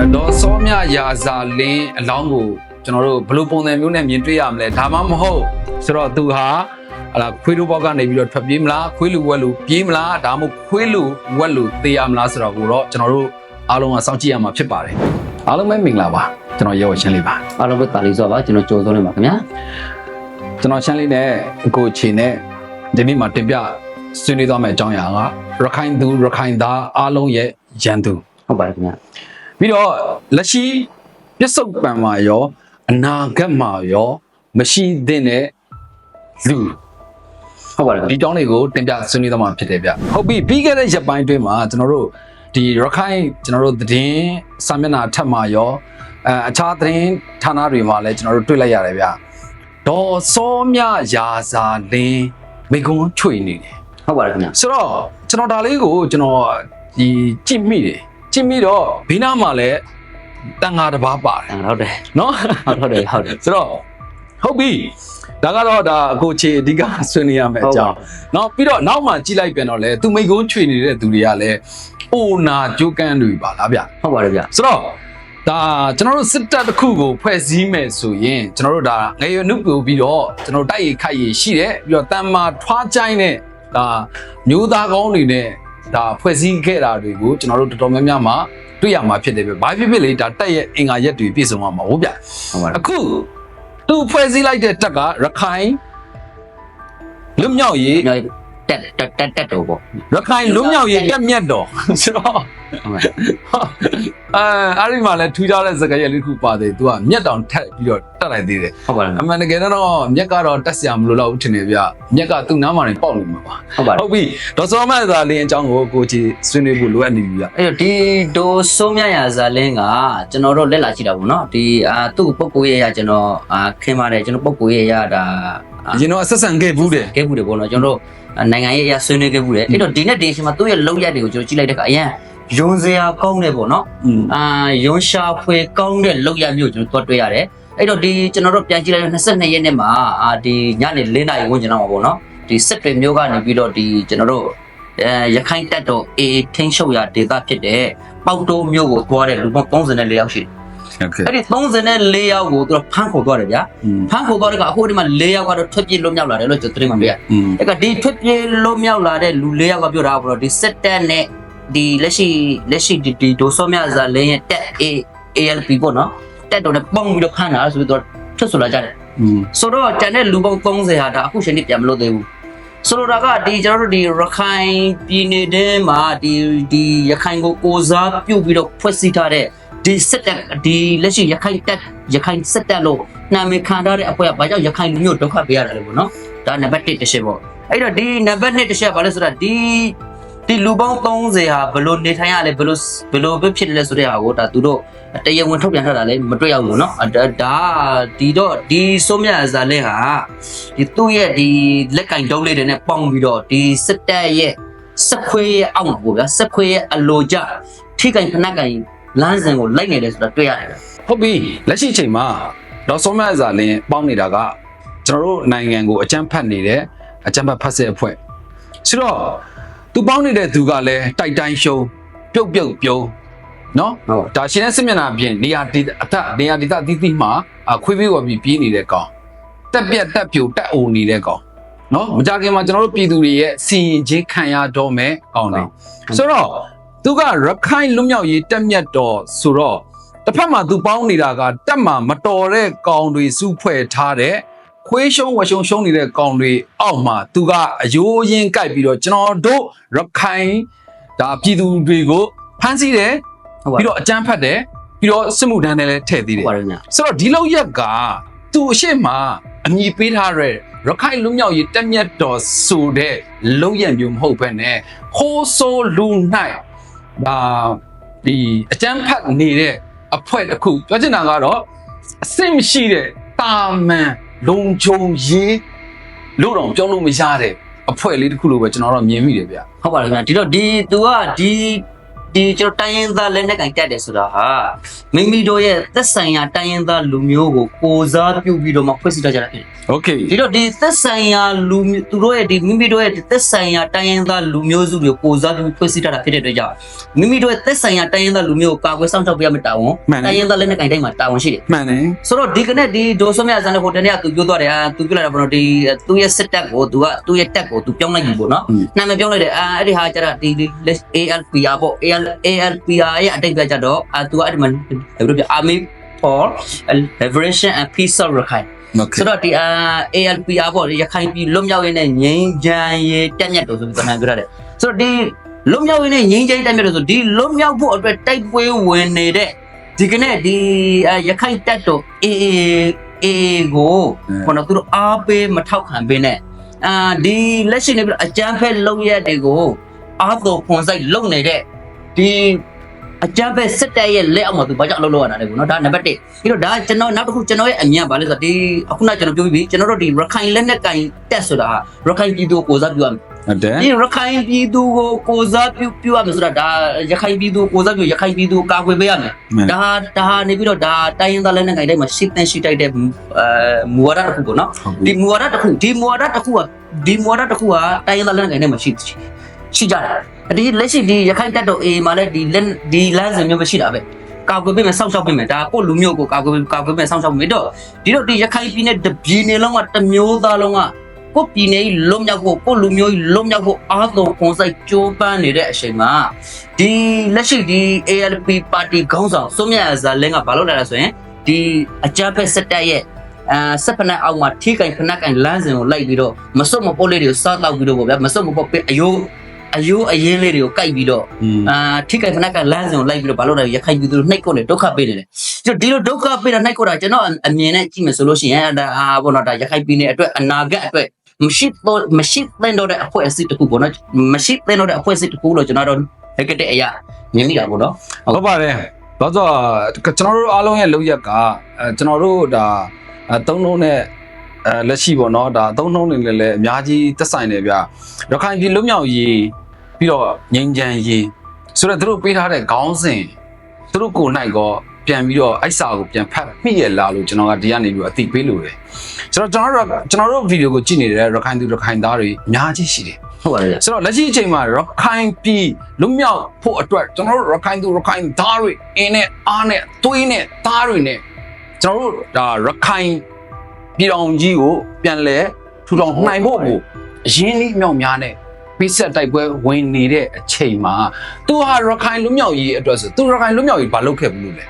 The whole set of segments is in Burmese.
အဲ့တော့စောမြရာဇာလင်းအလောင်းကိုကျွန်တော်တို့ဘယ်လိုပုံစံမျိုးနဲ့မြင်တွေ့ရမလဲဒါမှမဟုတ်ဆိုတော့သူဟာဟလာခွေးလူဘောက်ကနေပြီးတော့ထွက်ပြေးမလားခွေးလူဝက်လူပြေးမလားဒါမှမဟုတ်ခွေးလူဝက်လူသေရမလားဆိုတော့ကိုတော့ကျွန်တော်တို့အားလုံးကစောင့်ကြည့်ရမှာဖြစ်ပါတယ်အားလုံးပဲမင်္ဂလာပါကျွန်တော်ရေဝရှင်းလေးပါအားလုံးပဲတာလီဆိုပါကျွန်တော်ကြိုးစုံးနေပါခင်ဗျာကျွန်တော်ရှင်းလေးနဲ့ကိုချီနဲ့ဒီနေ့မှာတင်ပြဆွေးနွေးသွားမယ့်အကြောင်းအရာကရခိုင်သူရခိုင်သားအားလုံးရဲ့ရန်သူဟုတ်ပါတယ်ခင်ဗျာ ပြီးတော့လက်ရှိပြစ္ဆုတ်ပံမှာရောအနာဂတ်မှာရောမရှိသင့်တဲ့လူဟုတ်ပါတယ်ခင်ဒီဗျာကြောင်းတွေကိုတင်ပြဆွေးနွေးသွားမှာဖြစ်တယ်ဗျဟုတ်ပြီပြီးခဲ့တဲ့ရက်ပိုင်းအတွင်းမှာကျွန်တော်တို့ဒီရခိုင်ကျွန်တော်တို့သတင်းစာမျက်နှာအထက်မှာရောအဲအခြားသတင်းဌာနတွေမှာလည်းကျွန်တော်တို့တွေ့လိုက်ရတယ်ဗျဒေါ်စောမြရာဇာလင်းမိကုံးချွေနေတယ်ဟုတ်ပါတယ်ခင်ဗျာဆိုတော့ကျွန်တော်ဒါလေးကိုကျွန်တော်ဒီကြည့်မိတယ် ကြည့်မိတော့ဘေးနားမှာလည်းတန်ဃာတစ်ပါးပါတယ် ဟုတ်တယ် နော် ဟုတ်တယ်ဟုတ်တယ် ဆိုတော့ဟုတ်ပြီဒါကတော့ဒါအခုခြေအဓိကဆွေးနွေးရမယ့်အကြောင်းเนาะပြီးတော့နောက်မှကြည့်လိုက်ပြန်တော့လေသူမိကုန်းချွေနေတဲ့သူတွေကလည်းအိုနာကြိုးကန်းတွေပါလားဗျ ဟုတ်ပါတယ်ဗျာ ဆိုတော့ဒါကျွန်တော်တို့စစ်တပ်တစ်ခုကိုဖွဲ့စည်းမယ်ဆိုရင်ကျွန်တော်တို့ဒါငယ်ရွယ်နှုတ်ပြပြီးတော့ကျွန်တော်တိုက်ရိုက်ခိုက်ရရှိတယ်ပြီးတော့တန်မာထွားချိုင်းတဲ့ဒါမျိုးသားကောင်းတွေနဲ့ ဒါဖွဲ့စည်းခဲ့တာတွေကိုကျွန်တော်တို့တော်တော်များများမှာတွေ့ရမှာဖြစ်တယ်ပဲဘာဖြစ်ဖြစ်လေဒါတက်ရဲ့အင်္ဂါရက်တွေပြည့်စုံမှာမဟုတ်ဗျဟုတ်ပါတယ်အခုသူဖွဲ့စည်းလိုက်တဲ့တက်ကရခိုင်လွတ်မြောက်ရေးည တက်တက်တက်တက်တော့ပေါ့ရခိုင်လွတ်မြောက်ရေးတက်မြတ်တော်ဆိုတော့ဟုတ်ပါအဲအဲ့ဒီမှာလဲထူးခြားတဲ့စကားရလေးတစ်ခုပါတယ်သူကမြက်တောင်ထက်ပြီးတော့တက်လိုက်သေးတယ်ဟုတ်ပါတယ်အမှန်တကယ်တော့မြက်ကတော့တက်စရာမလိုတော့ဘူးထင်တယ်ဗျမြက်ကသူ့နားမှာနေပေါက်နေမှာပါဟုတ်ပါတယ်ဟုတ်ပြီဒေါ်စောမသာလင်းအကြောင်းကိုကိုကြည့်ဆွေးနွေးဖို့လိုအပ်နေပြီဗျအဲ့တော့ဒီဒိုဆိုးမြရာဇာလင်းကကျွန်တော်တို့လက်လာကြည့်တာပေါ့နော်ဒီအာသူ့ပုဂ္ဂိုလ်ရဲ့ရကျွန်တော်အာခင်ပါတယ်ကျွန်တော်ပုဂ္ဂိုလ်ရဲ့ရဒါအရင်တော့ဆက်ဆံခဲ့ဘူးတယ်ခဲ့ဘူးတယ်ပေါ့နော်ကျွန်တော်တို့နိုင်ငံရေးအရာဆွေးနွေးခဲ့ဘူးတယ်အဲ့တော့ဒီနေ့ဒီအချိန်မှာသူ့ရဲ့လောက်ရက်တွေကိုကျွန်တော်ကြည့်လိုက်တဲ့အခါအရင်ယုံစရာကောင်းတယ်ပေါ့နော်အာယုံရှာဖွေကောင်းတဲ့လောက်ရက်မျိုးကျွန်တော်တွေ့ရတယ်အဲ့တော့ဒီကျွန်တော်တို့ပြန်ကြည့်လိုက်တော့22ရက်နေ့မှာအာဒီညနေ4နာရီဝန်းကျင်တော့မှာပေါ့နော်ဒီစစ်တွေမျိုးကနေပြီးတော့ဒီကျွန်တော်တို့အဲရခိုင်တပ်တော်အေထင်းရှုပ်ရဒေသဖြစ်တဲ့ပေါတိုးမျိုးကိုသွားတဲ့လူပေါင်း34ယောက်ရှိတယ် အဲ့ဒီ34ယောက်ကိုသူတို့ဖမ်းခေါ်သွားတယ်ဗျာဖမ်းခေါ်သွားတဲ့ကအခုဒီမှာ4ယောက်ကတော့ထွက်ပြေးလွတ်မြောက်လာတယ်လို့ကျွန်တော်သိမှမရအဲ့ကဒီထွက်ပြေးလွတ်မြောက်လာတဲ့လူ4ယောက်ကပြောတာကဘယ်လိုဒီစစ်တပ်နဲ့ဒီလက်ရှိလက်ရှိဒီဒီဒိုဆော့မြဇာလင်းရဲ့တက် A ALP ပေါ့နော်တက်တော်နဲ့ပေါင်းပြီးတော့ဖမ်းတာဆိုပြီးတော့ထွက်ဆိုလာကြတယ်ဆိုတော့တန်တဲ့လူပေါင်း30ဟာဒါအခုရှင်နေပြန်မလို့သေးဘူးဆိုလိုတာကဒီကျွန်တော်တို့ဒီရခိုင်ပြည်နယ်ထဲမှာဒီဒီရခိုင်ကိုကိုစားပြုတ်ပြီးတော့ဖွဲ့စည်းထားတဲ့ ဒီစစ်တပ်ဒီလက်ရှိရခိုင်တပ်ရခိုင်စစ်တပ်လို့နာမည်ခံထားတဲ့အဖွဲ့ကဘာကြောင့်ရခိုင်လူမျိုးဒုက္ခပေးရတာလဲပေါ့နော်ဒါနံပါတ်1တစ်ချက်ပေါ့အဲ့တော့ဒီနံပါတ်2တစ်ချက်ဘာလဲဆိုတော့ဒီဒီလူပေါင်း30ဟာဘယ်လိုနေထိုင်ရလဲဘယ်လိုဘယ်လိုပဲဖြစ်လဲဆိုတဲ့ဟာကိုဒါသူတို့တရားဝင်ထုတ်ပြန်ထားတာလည်းမတွေ့ရဘူးเนาะဒါဒါဒီတော့ဒီစိုးမြဇာလဲဟာဒီသူ့ရဲ့ဒီလက်ကင်တုံးလေးတွေနဲ့ပေါင်းပြီးတော့ဒီစစ်တပ်ရဲ့စက်ခွေးရဲ့အောက်မှာပေါ့ဗျာစက်ခွေးရဲ့အလိုကြထိကင်ဖနက်ကင် လမ်းစဉ်ကိုလိုက်နေတယ်ဆိုတာတွေ့ရတယ်ဗျဟုတ်ပြီလက်ရှိအချိန်မှာဒေါ်စောမဇာလင်းပေါင်းနေတာကကျွန်တော်တို့နိုင်ငံကိုအကြမ်းဖက်နေတဲ့အကြမ်းဖက်ဖက်စစ်အဖွဲ့ဆိုတော့သူပေါင်းနေတဲ့သူကလည်းတိုက်တိုင်းရှုံးပြုတ်ပြုတ်ပြုံးနော်ဟုတ်ဒါရှင်တဲ့စစ်မျက်နှာအပြင်နေရာဒေသအထက်နေရာဒေသအသီးသီးမှာအခွေးပြေးဝပြီးပြေးနေတဲ့ကောင်တက်ပြက်တက်ပြိုတက်အိုနေတဲ့ကောင်နော်မကြခင်မှာကျွန်တော်တို့ပြည်သူတွေရဲ့စီရင်ချင်းခံရတော့မယ်ကောင်တွေဆိုတော့ သူကရခိုင်လွတ်မြောက်ရေးတက်မြတ်တော်ဆိုတော့တစ်ဖက်မှာသူပေါင်းနေတာကတက်မှာမတော်တဲ့ကောင်တွေစုဖွဲ့ထားတဲ့ခွေးရှုံးဝရှုံးရှုံးနေတဲ့ကောင်တွေအောက်မှာသူကအယိုးရင်းကြိုက်ပြီးတော့ကျွန်တော်တို့ရခိုင်ဒါပြည်သူတွေကိုဖမ်းဆီးတယ်ဟုတ်ပါပြီးတော့အကြမ်းဖက်တယ်ပြီးတော့စစ်မှုထမ်းတယ်လည်းထည့်သေးတယ်ဟုတ်ပါတယ်ဗျဆိုတော့ဒီလောက်ရက်ကသူ့အရှိမအမည်ပေးထားတဲ့ရခိုင်လူမျိုးရေးတက်မြတ်တော်ဆိုတဲ့လုံရံမျိုးမဟုတ်ဘဲနဲ့ဟိုးဆိုးလူ၌ ဒါဒီအကြမ်းဖက်နေတဲ့အဖွဲ့တစ်ခုပြောချင်တာကတော့အဆင့်မရှိတဲ့တာမန်လုံခြုံရေးလို့တော့ပြောလို့မရတဲ့အဖွဲ့လေးတစ်ခုလို့ပဲကျွန်တော်တော့မြင်မိတယ်ဗျဟုတ်ပါတယ်ဗျဒီတော့ဒီသူကဒီ ဒီကျွန်တော်တိုင်းရင်းသားလက်နက်ကင်တက်တယ်ဆိုတာဟာမိမိတို့ရဲ့သက်ဆိုင်ရာတိုင်းရင်းသားလူမျိုးကိုကိုစားပြုပြီးတော့မှဖွဲ့စည်းထားကြတာဖြစ်တယ်။ Okay ။ဒီတော့ဒီသက်ဆိုင်ရာလူသူတို့ရဲ့ဒီမိမိတို့ရဲ့သက်ဆိုင်ရာတိုင်းရင်းသားလူမျိုးစုတွေကိုကိုစားပြုဖွဲ့စည်းထားတာဖြစ်တဲ့အတွက်ကြောင့်မိမိတို့ရဲ့သက်ဆိုင်ရာတိုင်းရင်းသားလူမျိုးကိုကာကွယ်စောင့်ရှောက်ပေးရမယ့်တာဝန်တိုင်းရင်းသားလက်နက်ကင်တိုင်းမှာတာဝန်ရှိတယ်။မှန်တယ်။ဆိုတော့ဒီကနေ့ဒီဒေါ်စောမြဆန်တဲ့ဟိုတနေ့ကသူပြောသွားတယ်အာသူပြောလိုက်တာပေါ့နော်ဒီသူ့ရဲ့စစ်တပ်ကိုသူကသူ့ရဲ့တပ်ကိုသူပြောင်းလိုက်ပြီပေါ့နော်။နာမည်ပြောင်းလိုက်တယ်အာအဲ့ဒီဟာကျတော့ဒီ ALPR ပေါ့ AL ALPR ရဲ့အတိတ်ပဲကြတော့အဲသူကအဲ့ဒီမှာဘယ်လိုပြော Army for Liberation and Peace of Rakhine ဆိုတော့ဒီ ALPR ပေါ့ရခိုင်ပြည်လွတ်မြောက်ရေးနဲ့ငြိမ်းချမ်းရေးတက်မြတ်တော်ဆိုပြီးတမန်ပြောရတယ်ဆိုတော့ဒီလွတ်မြောက်ရေးနဲ့ငြိမ်းချမ်းတက်မြတ်တော်ဆိုဒီလွတ်မြောက်ဖို့အတွက်တိုက်ပွဲဝင်နေတဲ့ဒီကနေ့ဒီရခိုင်တက်တော် AA AA ကိုခေါင်းသူတို့အားပေးမထောက်ခံပေးနဲ့အာဒီလက်ရှိနေပြီးအကြမ်းဖက်လုပ်ရက်တွေကိုအားတော်ဖွန်ဆိုင်လုပ်နေတဲ့ ဒီအကြမ်းဖက်စစ်တပ်ရဲ့လက်အောက်မှာသူဘာကြောင့်အလုပ်လုပ်ရတာလဲကွနော်ဒါနံပါတ်1ပြီးတော့ဒါကျွန်တော်နောက်တစ်ခုကျွန်တော်ရဲ့အမြင်ကဘာလဲဆိုတော့ဒီအခုနကကျွန်တော်ပြောပြီးပြီကျွန်တော်တို့ဒီရခိုင်လက်နက်ကင်တက်ဆိုတာဟာရခိုင်ပြည်သူကိုကိုစားပြုရမယ်ဟုတ်တယ်ဒီရခိုင်ပြည်သူကိုကိုစားပြုပြုရမယ်ဆိုတာဒါရခိုင်ပြည်သူကိုကိုစားပြုရခိုင်ပြည်သူကိုကာကွယ်ပေးရမယ်ဒါဟာဒါဟာနေပြီးတော့ဒါတိုင်းရင်းသားလက်နက်ကင်တိုင်းမှာရှစ်တန်းရှိတိုက်တဲ့အဲမူဝါဒတစ်ခုပေါ့နော်ဒီမူဝါဒတစ်ခုဒီမူဝါဒတစ်ခုကဒီမူဝါဒတစ်ခုကတိုင်းရင်းသားလက်နက်ကိုင်ထဲမှာရှိ ရှိကြတယ်ဒီလက်ရှိဒီရခိုင်တပ်တော် A မှာလည်းဒီလက်ဒီလမ်းစဉ်မျိုးပဲရှိတာပဲကာကွယ်ပေးမယ်စောင့်ရှောက်ပေးမယ်ဒါကိုလူမျိုးကိုကာကွယ်ပေးကာကွယ်ပေးမယ်စောင့်ရှောက်ပေးမယ်တော့ဒီတော့ဒီရခိုင်ပြည်နယ်တပြည်နယ်လုံးကတစ်မျိုးသားလုံးကကိုယ်ပြည်နယ်ကြီးလွတ်မြောက်ဖို့ကိုယ်လူမျိုးကြီးလွတ်မြောက်ဖို့အားလုံးခွန်ဆိုင်ကြိုးပမ်းနေတဲ့အချိန်မှာဒီလက်ရှိဒီ ALP ပါတီခေါင်းဆောင်စွမြတ်အဇာလင်းကဘာလုပ်လာလဲဆိုရင်ဒီအကြမ်းဖက်စစ်တပ်ရဲ့အာစက်ဖနက်အောက်မှာထိကင်ဖနက်ကင်လမ်းစဉ်ကိုလိုက်ပြီးတော့မစွတ်မပုတ်လေးတွေကိုစားတော့ပြီးတော့ဗောဗျာမစွတ်မပုတ်ပေးအယိုး အယိုးအရင်လေးတွေကိုကိုက်ပြီးတော့อืมအာထိကင်ဖနက်ကလမ်းစဉ်ကိုလိုက်ပြီးတော့ဘာလို့လဲရခိုင်ပြည်သူတွေနှိပ်ကုန်တယ်ဒုက္ခပေးနေတယ်ဒီလိုဒုက္ခပေးတာနှိပ်ကုန်တာကျွန်တော်အမြင်နဲ့ကြည့်မယ်ဆိုလို့ရှိရင်ဒါအာဘောနော်ဒါရခိုင်ပြည်နယ်အတွက်အနာဂတ်အတွက်မရှိတော့မရှိသင့်တော့တဲ့အဖွဲ့အစည်းတစ်ခုပေါ့နော်မရှိသင့်တော့တဲ့အဖွဲ့အစည်းတစ်ခုလို့ကျွန်တော်တို့ဟက်ကတဲ့အရာမြင်မိတာပေါ့နော်ဟုတ်ပါတယ်ဘာလို့ဆိုကျွန်တော်တို့အားလုံးရဲ့လောက်ရက်ကအဲကျွန်တော်တို့ဒါအဲသုံးလုံးနဲ့ အဲလက်ရှိပေါ့နော်ဒါသုံးလုံးနေလည်းလည်းအများကြီးသက်ဆိုင်တယ်ဗျရခိုင်ပြည်လွတ်မြောက်ရေးပြီးတော့ငြိမ်းချမ်းရေးဆိုတော့သူတို့ပေးထားတဲ့ခေါင်းစဉ်သူတို့ကိုယ်နိုင်ကောပြန်ပြီးတော့အိုက်စာကိုပြန်ဖတ်မိရလားလို့ကျွန်တော်ကဒီကနေပြီးတော့အသိပေးလို့တယ်ဆိုတော့ကျွန်တော်တို့ကျွန်တော်တို့ဗီဒီယိုကိုကြည့်နေတဲ့ရခိုင်သူရခိုင်သားတွေအများကြီးရှိတယ်ဟုတ်ပါတယ်ဗျဆိုတော့လက်ရှိအချိန်မှာရခိုင်ပြည်လွတ်မြောက်ဖို့အတွက်ကျွန်တော်တို့ရခိုင်သူရခိုင်သားတွေအင်းနဲ့အားနဲ့သွေးနဲ့သားတွေနဲ့ကျွန်တော်တို့ဒါရခိုင် ပြည်တော်ကြီးကိုပြန်လဲထူထောင်နိုင်ဖို့ကိုအရင်းနှီးမြောက်များနဲ့ပိတ်ဆက်တိုက်ပွဲဝင်နေတဲ့အချိန်မှာသူဟာရခိုင်လွတ်မြောက်ရေးအတွက်ဆိုသူရခိုင်လွတ်မြောက်ရေးဘာလုပ်ခဲ့ဘူးလို့လဲ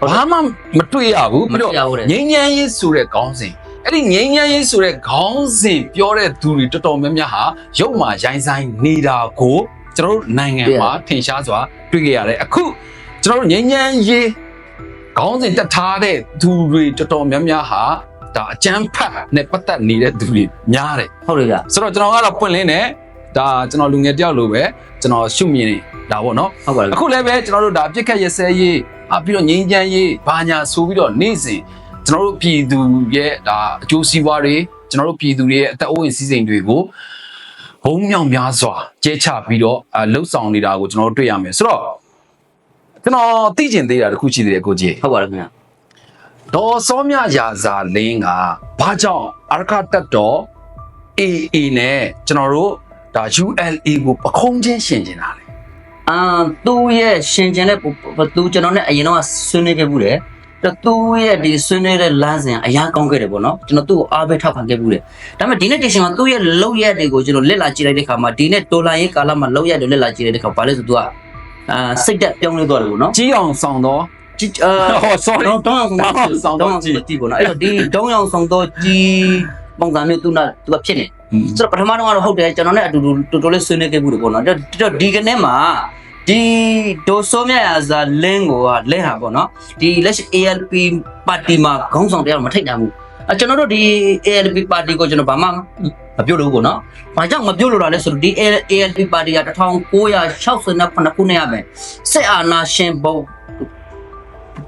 ဘာမှမတွေ့ရဘူးပြီးတော့ငိမ့်ညမ်းရေးဆိုတဲ့ခေါင်းစဉ်အဲ့ဒီငိမ့်ညမ်းရေးဆိုတဲ့ခေါင်းစဉ်ပြောတဲ့သူတွေတော်တော်များများဟာရုပ်မာရိုင်းဆိုင်နေတာကိုကျွန်တော်တို့နိုင်ငံမှာထင်ရှားစွာတွေ့ကြရတယ်အခုကျွန်တော်တို့ငိမ့်ညမ်းရေးခေါင်းစဉ်တက်ထားတဲ့သူတွေတော်တော်များများဟာ ဒါအကျန်းဖတ်နဲ့ပတ်သက်နေတဲ့သူတွေများတယ်ဟုတ်တယ်ဗျဆိုတော့ကျွန်တော်ကတော့ပွင့်လင်းတယ်ဒါကျွန်တော်လူငယ်တယောက်လိုပဲကျွန်တော်ရှုမြင်နေတာပေါ့နော်ဟုတ်ပါတယ်အခုလည်းပဲကျွန်တော်တို့ဒါပြစ်ခတ်ရစဲရေးအပြီးတော့ငြိမ်းချမ်းရေးဘာညာဆိုပြီးတော့နေ့စဉ်ကျွန်တော်တို့ပြည်သူရဲ့ဒါအကျိုးစီးပွားတွေကျွန်တော်တို့ပြည်သူတွေရဲ့အသက်အိုးအိမ်စည်းစိမ်တွေကိုဘုံမြောင်များစွာကျဲချပြီးတော့အလှုပ်ဆောင်နေတာကိုကျွန်တော်တို့တွေ့ရမယ်ဆိုတော့ကျွန်တော်သိကျင်သေးတာတစ်ခုရှိသေးတယ်ကိုကြီးဟုတ်ပါတယ်ခင်ဗျ ဒေါ်စောမြရာဇာလင်းကဘာကြောင့်အရခတက်တော် AA နဲ့ကျွန်တော်တို့ဒါ ULA ကိုပခုံးချင်းရှင်ကျင်တာလေအာသူ့ရဲ့ရှင်ကျင်တဲ့သူကျွန်တော်နဲ့အရင်တော့ဆွေးနွေးခဲ့ဘူးတယ်တော့သူ့ရဲ့ဒီဆွေးနွေးတဲ့လမ်းစဉ်အရာကောင်းခဲ့တယ်ပေါ့နော်ကျွန်တော်သူ့ကိုအားပေးထောက်ခံခဲ့ဘူးတယ်ဒါပေမဲ့ဒီနေ့တေရှင်မှာသူ့ရဲ့လောက်ရက်တွေကိုကျွန်တော်လက်လာကြည့်လိုက်တဲ့ခါမှာဒီနေ့ဒေါ်လာရေးကာလမှာလောက်ရက်တွေလက်လာကြည့်လိုက်တဲ့ခါဘာလဲဆိုသူကအာစိတ်တက်ပြောင်းလဲသွားတယ်ပေါ့နော်ကြီးအောင်ဆောင်တော့ ကြည့်အာဟော sorry တော့တောင်းအောင်တောင်းအောင်ဆောင်တော့ကြည့်ကြည့်ပေါ့နော်အဲ့တော့ဒီတောင်းအောင်ဆောင်တော့ကြည့်ပုံစံမျိုးသူကသူကဖြစ်နေဆိုတော့ပထမတော့ကတော့ဟုတ်တယ်ကျွန်တော်နဲ့အတူတူတူတူလေးဆွေးနွေးခဲ့မှုတွေပေါ့နော်တော်တော်ဒီကနေ့မှာဒီဒိုဆိုမြတ်ရာဇာလင်းကိုကလင်းဟာပေါ့နော်ဒီလက်ရှိ ALP ပါတီမှာခေါင်းဆောင်တရားမထိတ်နိုင်ဘူးအကျွန်တော်တို့ဒီ ALP ပါတီကိုကျွန်တော်ဘာမှမပြုတ်လို့ပေါ့နော်ဘာကြောင့်မပြုတ်လို့လာလဲဆိုတော့ဒီ ALP ပါတီက1968ခုနှစ်ရမယ်စစ်အာဏာရှင်ဘုံ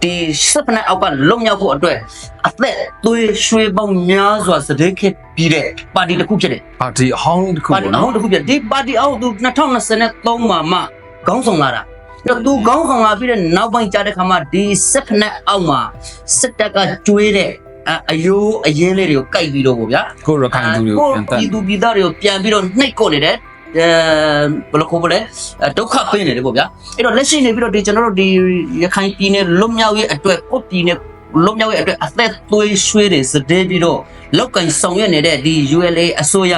ဒီစပနာအောက်ကလုံမြောက်ဖို့အတွက်အသက်သွေးရွှေပေါင်းများစွာစတဲ့ခက်ပြီးတဲ့ပါတီတစ်ခုဖြစ်တယ်ပါတီအဟောင်းတစ်ခုပါတီပေါ့အောနော်က်တစ်ခုပြဒီပါတီအောက်သူ2023မှာမှခေါင်းဆောင်လာတာအဲ့တော့သူကောင်းဆောင်လာပြီးတဲ့နောက်ပိုင်းကြားတဲ့ခါမှာဒီစစ်ဖက်နဲ့အောက်မှာစစ်တပ်ကကျွေးတဲ့အအယိုးအရင်လေးတွေကိုကိုက်ပြီးတော့ဗောဗျာကိုရခိုင်သူတွေကိုပြန်တက်ပြည်သူပြည်သားတွေကိုပြန်ပြီးတော့နှိပ်ကွက်နေတယ် အဲဘယ်လိုခေါ်မလဲအဲဒုက္ခပေးနေတယ်ပေါ့ဗျာအဲ့တော့လက်ရှိနေပြီးတော့ဒီကျွန်တော်တို့ဒီရခိုင်ပြည်နယ်လွတ်မြောက်ရေးအတွက်ကိုယ့်ပြည်နယ်လွတ်မြောက်ရေးအတွက်အသက်သွေးရွှေတွေစတဲ့ပြီးတော့လောက်ကင်ဆောင်ရွက်နေတဲ့ဒီ ULA အစိုးရ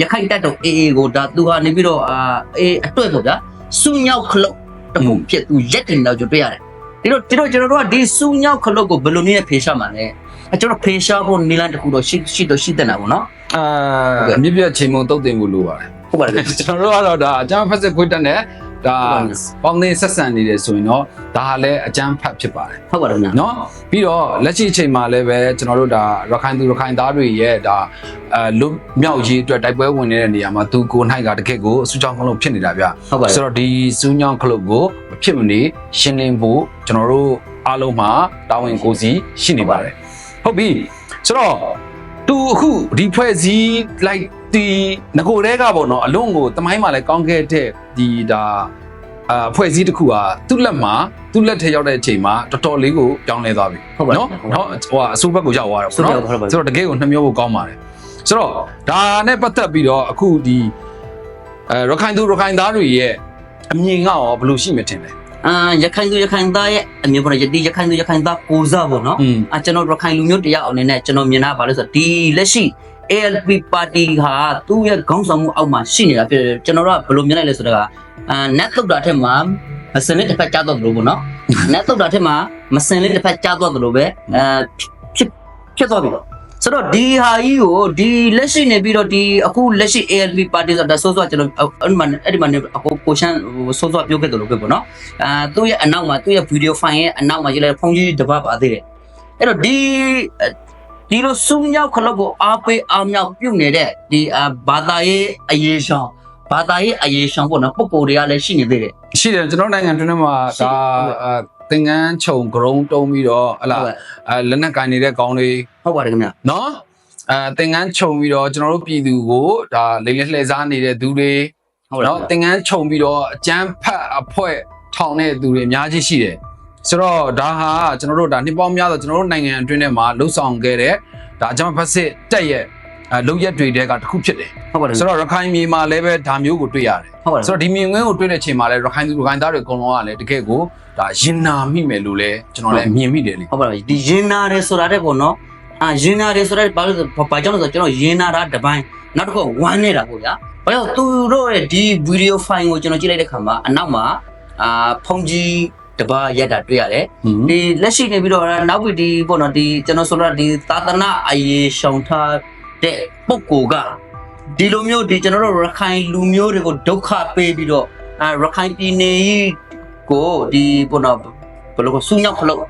ရခိုင်တပ်တော် AA ကိုဒါသူဟာနေပြီးတော့အာအေးအတွက်ပေါ့ဗျာစူညောက်ခလုတ်တခုဖြစ်သူရက်တင်တော့ကြတွေ့ရတယ်ဒီတော့ဒီတော့ကျွန်တော်တို့ကဒီစူညောက်ခလုတ်ကိုဘယ်လိုနည်းနဲ့ဖေရှားမှာလဲအဲကျွန်တော်ဖေရှားဖို့နီလန်တစ်ခုတော့ရှိရှိတော့ရှိတဲ့နာပေါ့နော်အာအမြင့်ပြတ်ချိန်မုံတုတ်တင်ဖို့လိုပါတယ် ဟုတ်ပါတယ်ကျွန်တော်တို့ကတော့ဒါအကျန်းဖက်စစ်ခွေးတက်နဲ့ဒါပေါင်းသင်းဆက်ဆံနေတယ်ဆိုရင်တော့ဒါလည်းအကျန်းဖတ်ဖြစ်ပါတယ်ဟုတ်ပါတယ်နော်နော်ပြီးတော့လက်ရှိအချိန်မှာလည်းပဲကျွန်တော်တို့ဒါရခိုင်သူရခိုင်သားတွေရဲ့ဒါအဲလွတ်မြောက်ရေးအတွက်တိုက်ပွဲဝင်နေတဲ့နေရာမှာသူကိုနိုင်ကတကယ့်ကိုအစူချောင်းခလုတ်ဖြစ်နေတာဗျဟုတ်ပါတယ်ဆိုတော့ဒီစူးညောင်းခလုတ်ကိုမဖြစ်မနေရှင်းလင်းဖို့ကျွန်တော်တို့အားလုံးမှာတာဝန်ကိုယ်စီရှိနေပါတယ်ဟုတ်ပြီဆိုတော့သူအခုဒီဖွဲ့စည်းလိုက် ဒီငကိုတဲကပေါ့နော်အလုံးကိုတမိုင်းမှာလည်းကောင်းခဲ့တဲ့ဒီဒါအာအဖွဲ့စည်းတစ်ခုဟာသူ့လက်မှာသူ့လက်ထဲရောက်တဲ့အချိန်မှာတော်တော်လေးကိုပြောင်းလဲသွားပြီဟုတ်ပါတယ်နော်နော်ဟိုဟာအစိုးဘက်ကိုရောက်သွားတော့ဆိုပေါ့တော့နော်ဟုတ်ပါတယ်ဆိုတော့တကယ်ကိုနှမျိုးဖို့ကောင်းပါတယ်ဆိုတော့ဒါနဲ့ပတ်သက်ပြီးတော့အခုဒီအဲရခိုင်သူရခိုင်သားတွေရဲ့အမြင်ကရောဘယ်လိုရှိမှထင်လဲအာရခိုင်သူရခိုင်သားရဲ့အမျိုးပေါ်ရဒီရခိုင်သူရခိုင်သားကိုစားပေါ့နော်อืมအာကျွန်တော်ရခိုင်လူမျိုးတရားအနေနဲ့ကျွန်တော်မြင်တာပါလို့ဆိုတော့ဒီလက်ရှိ ALP ပါတီဟာသူ့ရဲ့ခေါင်းဆောင်မှုအောက်မှာရှိနေတာဖြစ်တယ်ကျွန်တော်တို့ကဘယ်လိုမြင်လိုက်လဲဆိုတော့အာနတ်တုတ်တာထက်မှာမစနစ်တစ်ဖက်ကြားတော့တယ်လို့ပေါ့နော်နတ်တုတ်တာထက်မှာမစနစ်တစ်ဖက်ကြားတော့တယ်လို့ပဲအာဖြစ်ဖြစ်သွားပြီတော့ဆိုတော့ဒီဟာကြီးကိုဒီလက်ရှိနေပြီးတော့ဒီအခုလက်ရှိ ALP ပါတီဆိုတာဆိုဆိုကျွန်တော်အဲ့ဒီမှာအဲ့ဒီမှာအခုကိုရှန်ဆိုဆိုပြောခဲ့တယ်လို့ပဲပေါ့နော်အာသူ့ရဲ့အနောက်မှာသူ့ရဲ့ video file ရဲ့အနောက်မှာရေးလိုက်ဖုန်းကြီးတစ်ပတ်ပါသေးတယ်အဲ့တော့ဒီ ဒီလိုစူးမြောက်ခလုတ်ကိုအားပေးအားမြောက်ပြုတ်နေတဲ့ဒီအာဘာသာရေးအရေးရှောင်းဘာသာရေးအရေးရှောင်းပေါ့နော်ပုံကိုယ်တွေကလည်းရှိနေသေးတယ်ရှိတယ်ကျွန်တော်နိုင်ငံတွင်းထဲမှာရှိတယ်ဒါဟုတ်ကဲ့အဲသင်္ကန်းခြုံဂရုံးတုံးပြီးတော့ဟလာဟုတ်ကဲ့အဲလက်နက်ကင်နေတဲ့ကောင်းတွေဟုတ်ပါတယ်ခင်ဗျာနော်အဲသင်္ကန်းခြုံပြီးတော့ကျွန်တော်တို့ပြည်သူကိုဒါလိမ့်လက်လှည့်စားနေတဲ့သူတွေဟုတ်တယ်နော်သင်္ကန်းခြုံပြီးတော့အကျန်းဖတ်အဖွဲ့ထောင်တဲ့သူတွေအများကြီးရှိတယ် ဆိုတော့ဒါဟာကျွန်တော်တို့ဒါနှစ်ပေါင်းများတော့ကျွန်တော်တို့နိုင်ငံအတွင်းထဲမှာလှုပ်ဆောင်ခဲ့တဲ့ဒါအကျန်းဖတ်စစ်တက်ရဲ့အဲလုံရက်တွေတဲကတစ်ခုဖြစ်တယ်ဟုတ်ပါတယ်ဆိုတော့ရခိုင်ပြည်မှာလည်းပဲဒါမျိုးကိုတွေ့ရတယ်ဟုတ်ပါတယ်ဆိုတော့ဒီမြင်ကွင်းကိုတွေ့တဲ့အချိန်မှာလည်းရခိုင်သူရခိုင်သားတွေအကုန်လုံးကလည်းတကယ့်ကိုဒါရင်နာမိမယ်လို့လည်းကျွန်တော်လည်းမြင်မိတယ်လေဟုတ်ပါတယ်ဒီရင်နာတယ်ဆိုတာတဲ့ပေါ့နော်အာရင်နာတယ်ဆိုတာဘာလို့လဲဘာကြောင့်လဲဆိုတော့ကျွန်တော်ရင်နာတာတစ်ပိုင်းနောက်တစ်ခုကဝမ်းနေတာပေါ့ဗျာဘာလို့သူတို့ရဲ့ဒီ video file ကိုကျွန်တော်ကြည့်လိုက်တဲ့ခါမှာအနောက်မှာအာဖုန်ကြီး တပါရက်တာတွေ့ရတယ်ဟွန်းဒီလက်ရှိနေပြီးတော့နောက်ပြီးဒီပေါ့နော်ဒီကျွန်တော်ဆိုတော့ဒီသာသနာအရေးရှောင်ထားတဲ့ပုံကိုကဒီလိုမျိုးဒီကျွန်တော်တို့ရခိုင်လူမျိုးတွေကိုဒုက္ခပေးပြီးတော့အာရခိုင်ပြည်နယ်ကြီးကိုဒီပေါ့နော်ဘယ်လိုကဆူညောက်ခလုတ်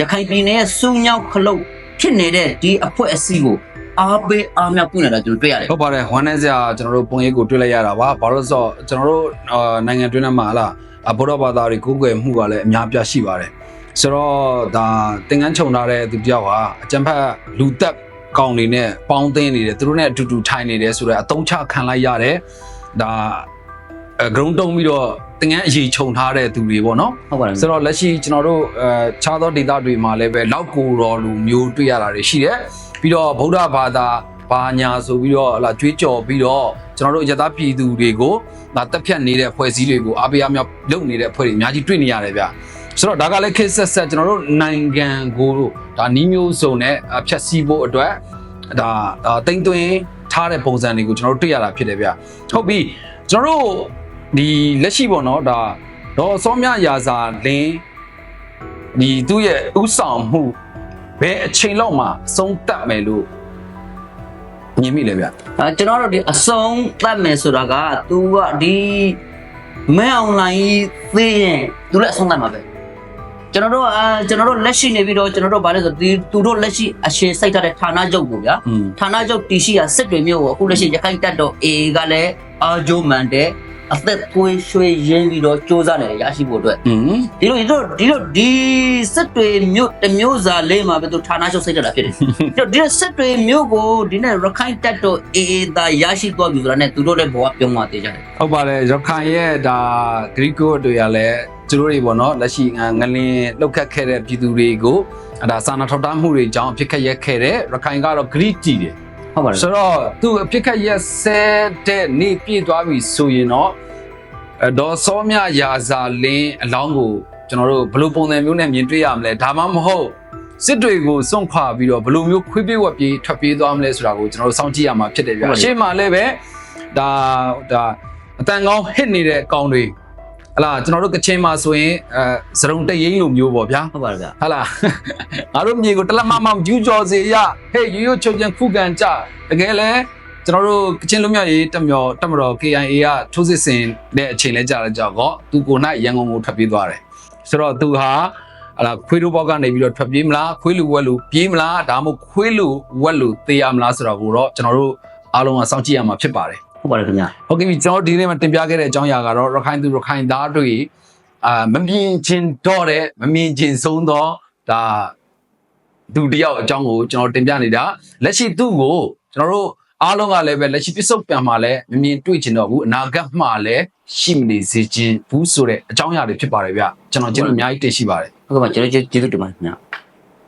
ရခိုင်ပြည်နယ်ရဲ့ဆူညောက်ခလုတ်ဖြစ်နေတဲ့ဒီအဖွဲ့အစည်းကိုအားပေးအားမြောက်ပြုနေတာကျွန်တော်တွေ့ရတယ်ဟုတ်ပါတယ်ဝမ်းနဲ့စရာကျွန်တော်တို့ပုံရိပ်ကိုတွေ့လိုက်ရတာပါဘာလို့လဲဆိုတော့ကျွန်တော်တို့အာနိုင်ငံတွင်းထဲမှာဟလာ အဘောဓဘာသာတွေကိုယ်ကွယ်မှုကလည်းအများပြားရှိပါတယ်ဆိုတော့ဒါသင်္ကန်းခြုံထားတဲ့သူတယောက်ဟာအကျံဖတ်လူသက်ကောင်တွေနဲ့ပေါင်းသင်းနေတယ်သူတို့နဲ့အတူတူထိုင်နေတယ်ဆိုတော့အတုံးချခံလိုက်ရတယ်ဒါအဲဂရုံတုံးပြီးတော့သင်္ကန်းအရေးခြုံထားတဲ့သူတွေပေါ့နော်ဟုတ်ပါတယ်ဆိုတော့လက်ရှိကျွန်တော်တို့အဲခြားသောဒေသတွေမှာလည်းပဲလောက်ကိုတော်လူမျိုးတွေ့ရတာတွေရှိတယ်ပြီးတော့ဗုဒ္ဓဘာသာ ဘာညာဆိုပြီးတော့ဟလာကြွေးကြော်ပြီးတော့ကျွန်တော်တို့ယသပြည်သူတွေကိုဒါတက်ဖြတ်နေတဲ့ဖွဲ့စည်းတွေကိုအားပေးအားမြောက်လုပ်နေတဲ့ဖွဲ့တွေအများကြီးတွေ့နေရတယ်ဗျဆိုတော့ဒါကလည်းခေတ်ဆက်ဆက်ကျွန်တော်တို့နိုင်ငံကိုဒါနီးမျိုးစုံနဲ့အဖြတ်စည်းဖို့အတွက်ဒါဒါတိမ့်သွင်းထားတဲ့ပုံစံတွေကိုကျွန်တော်တို့တွေ့ရတာဖြစ်တယ်ဗျဟုတ်ပြီကျွန်တော်တို့ဒီလက်ရှိပေါ့နော်ဒါတော့စောမြရာဇာလင်းဒီသူ့ရဲ့ဥဆောင်မှုဘယ်အချိန်လောက်မှအဆုံးတတ်မယ်လို့ မြင်မိလဲဗျ အဲကျွန်တော်တို့ဒီအစုံတတ်မယ်ဆိုတာက तू ကဒီမဲအွန်လိုင်းသိရင် तू လည်းအဆုံးတတ်မှာပဲကျွန်တော်တို့အာကျွန်တော်တို့လက်ရှိနေပြီးတော့ကျွန်တော်တို့ဗာလဲဆိုဒီသူတို့လက်ရှိအရှင်စိုက်ထားတဲ့ဌာနချုပ်ကိုဗျာ อืม ဌာနချုပ်တီရှိရစစ်တွေမျိုးကိုအခုလက်ရှိရခိုင်တပ်တော် A ကလည်းအာဂျိုမန်တဲ့ အသက်သွေးရွှေရင်းပြီးတော့စ조사နေတယ်ရရှိဖို့အတွက် อืม ဒီလိုဒီလိုဒီလိုဒီစစ်တွေမြို့တစ်မျိုးစာလေးမှာပဲသူဌာနချုပ်စိတ်တက်တာဖြစ်တယ်။ဒီတော့ဒီစစ်တွေမြို့ကိုဒီနဲ့ရခိုင်တပ်တော်အေးအေးသာရရှိသွားပြီဆိုတာနဲ့သူတို့လည်းဘဝပြုံးသွားသေးကြတယ် ဟုတ်ပါတယ်ရခိုင်ရဲ့ဒါဂရိကိုတွေကလည်း သူတို့တွေပေါ့နော်လက်ရှိငငလင်းလောက်ခတ်ခဲ့တဲ့ပြည်သူတွေကိုအဲ့ဒါစာနာထောက်ထားမှုတွေကြောင့်အဖြစ်ခက်ရက်ခဲ့တဲ့ရခိုင်ကတော့ဂရိတီတယ် ဟုတ်ပါတယ်ဆိုတော့သူအဖြစ်ခက်ရက်ဆဲတဲ့နေပြည့်သွားပြီဆိုရင်တော့အဲ့ဒေါ်စောမြရာဇာလင်းအလောင်းကိုကျွန်တော်တို့ဘယ်လိုပုံစံမျိုးနဲ့မြင်တွေ့ရမလဲဒါမှမဟုတ်စစ်တွေကိုစွန့်ခွာပြီးတော့ဘယ်လိုမျိုးခွေးပြေးဝက်ပြေးထွက်ပြေးသွားမလဲဆိုတာကိုကျွန်တော်တို့စောင့်ကြည့်ရမှာဖြစ်တယ်ဗျာအရှိမလည်းပဲဒါဒါအတန်ကောင်းဟစ်နေတဲ့ကောင်တွေ ဟလာကျွန်တော်တို့ကချင်မှာဆိုရင်အဲစရုံတရိန်းလိုမျိုးပေါ့ဗျာဟုတ်ပါတယ်ဗျဟာလားငါတို့မြေကိုတလက်မမကျူးကျော်စေရဟေးရိုးရိုးချုပ်ချင်ခုခံကြတကယ်လဲကျွန်တော်တို့ကချင်လူမျိုးရေးတမျောတမတော် KIA ကထိုးစစ်ဆင်တဲ့အချိန်လဲကြာတော့ကြောက်တော့သူကိုနိုင်ရန်ကုန်ကိုထွက်ပြေးသွားတယ်ဆိုတော့သူဟာဟာလားခွေးလူဘောက်ကနေပြီးတော့ထွက်ပြေးမလားခွေးလူဝက်လူပြေးမလားဒါမှမဟုတ်ခွေးလူဝက်လူသေရမလားဆိုတော့ကိုတော့ကျွန်တော်တို့အားလုံးကစောင့်ကြည့်ရမှာဖြစ်ပါတယ် ဟုတ်ပါတယ်ခင်ဗျဟုတ်ကဲ့ပြီကျွန်တော်တို့ဒီနေ့မှာတင်ပြခဲ့တဲ့အကြောင်းအရာကတော့ရခိုင်သူရခိုင်သားတွေအာမမြင်ချင်းတော့တဲ့မမြင်ချင်းဆုံးတော့ဒါသူတယောက်အကြောင်းကိုကျွန်တော်တင်ပြနေတာလက်ရှိသူ့ကိုကျွန်တော်တို့အားလုံးကလည်းပဲလက်ရှိပြစ္ဆုတ်ပြန်မှာလည်းမမြင်တွေ့ချင်တော့ဘူးအနာဂတ်မှာလည်းရှိမနေစေခြင်းဘူးဆိုတဲ့အကြောင်းအရာတွေဖြစ်ပါတယ်ဗျကျွန်တော်ကျင်းလို့အများကြီးတင်ရှိပါတယ်ဟုတ်ကဲ့ပါကျွန်တော်ကျေးဇူးတင်ပါတယ်ခင်ဗျ